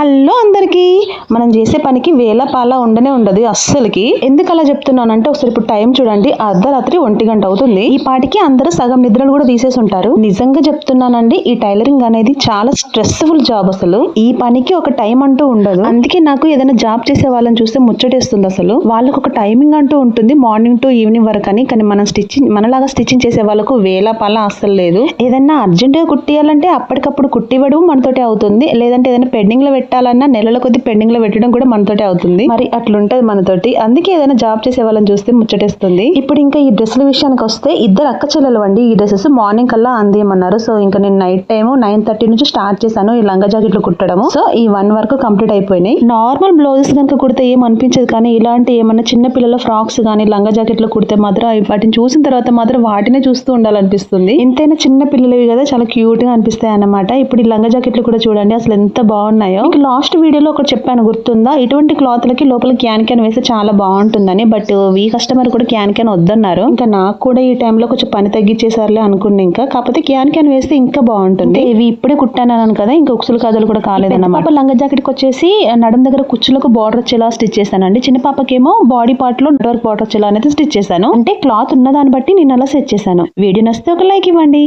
Hello అందరికి మనం చేసే పనికి వేల పాల ఉండనే ఉండదు అస్సలకి. ఎందుకు అలా చెప్తున్నానంటే ఒకసారి ఇప్పుడు టైం చూడండి అర్ధరాత్రి ఒంటి గంట అవుతుంది. ఈ పాటికి అందరూ సగం నిద్రలు కూడా తీసేసి ఉంటారు. నిజంగా చెప్తున్నానండి ఈ టైలరింగ్ అనేది చాలా స్ట్రెస్ఫుల్ జాబ్ అసలు. ఈ పనికి ఒక టైం అంటూ ఉండదు. అందుకే నాకు ఏదైనా జాబ్ చేసే వాళ్ళని చూస్తే ముచ్చటేస్తుంది అసలు. వాళ్ళకు ఒక టైమింగ్ అంటూ ఉంటుంది మార్నింగ్ టు ఈవినింగ్ వరకు అని. కానీ మనం స్టిచ్చింగ్ మనలాగా స్టిచ్చింగ్ చేసే వాళ్ళకు వేల పాల అస్సలు లేదు. ఏదైనా అర్జెంటుగా కుట్టియాలంటే అప్పటికప్పుడు కుట్టివ్వడం మనతోటే అవుతుంది. లేదంటే ఏదైనా పెండింగ్లో పెట్టాలన్నా నెలల కొద్ది పెండింగ్లో పెట్టడం కూడా మనతోటే అవుతుంది. మరి అట్లుంటది మనతోటి. అందుకే ఏదైనా జాబ్ చేసే వాళ్ళని చూస్తే ముచ్చటేస్తుంది. ఇప్పుడు ఇంకా ఈ డ్రెస్సుల విషయానికి వస్తే ఇద్దరు అక్క చెల్లెలు అండి. ఈ డ్రెస్సెస్ మార్నింగ్ కల్లా అందేయమన్నారు. సో ఇంకా నేను నైట్ టైం నైన్ థర్టీ నుంచి స్టార్ట్ చేశాను ఈ లంగా జాకెట్లు కుట్టడం సో ఈ వన్ వరకు కంప్లీట్ అయిపోయినాయి. నార్మల్ బ్లౌజెస్ కనుక కుడితే ఏం అనిపించదు కానీ ఇలాంటి ఏమైనా చిన్న పిల్లల ఫ్రాక్స్ కానీ లంగా జాకెట్లు కుడితే మాత్రం వాటిని చూసిన తర్వాత మాత్రం వాటినే చూస్తూ ఉండాలనిపిస్తుంది. ఎంతైనా చిన్న పిల్లలవి కదా చాలా క్యూట్గా అనిపిస్తాయి అన్నమాట ఇప్పుడు ఈ లంగా జాకెట్లు కూడా చూడండి అసలు ఎంత బాగున్నాయో. లాస్ట్ వీడియోలో ఒకటి చెప్పాను గుర్తుందా? ఇటువంటి క్లాత్లకి లోపల క్యాన్ క్యాన్ వేస్తే చాలా బాగుంటుందని బట్ ఈ కస్టమర్ కూడా క్యాన్ క్యాన్ వద్దన్నారు. ఇంకా నాకు కూడా ఈ టైంలో కొంచెం పని తగ్గించేసారులే అనుకున్నా ఇంకా. కాకపోతే క్యాన్ క్యాన్ వేస్తే ఇంకా బాగుంటుంది. ఇవి ఇప్పుడే కుట్టాను కదా ఇంకా ఉక్సులు కథలు కూడా కాలేదన్నమాట. లంగా జాకెట్కి వచ్చేసి నడుం దగ్గర కుచ్చులకు బార్డర్ వచ్చేలా స్టిచ్ చేశానండి. చిన్న పాపకేమో బాడీ పార్ట్లో నెట్వర్క్ బార్డర్ వచ్చేలా అనేది స్టిచ్ చేశాను. అంటే క్లాత్ ఉన్న దాన్ని బట్టి నేను అలా సెట్ చేశాను. వీడియో నచ్చితే ఒక లైక్ ఇవ్వండి.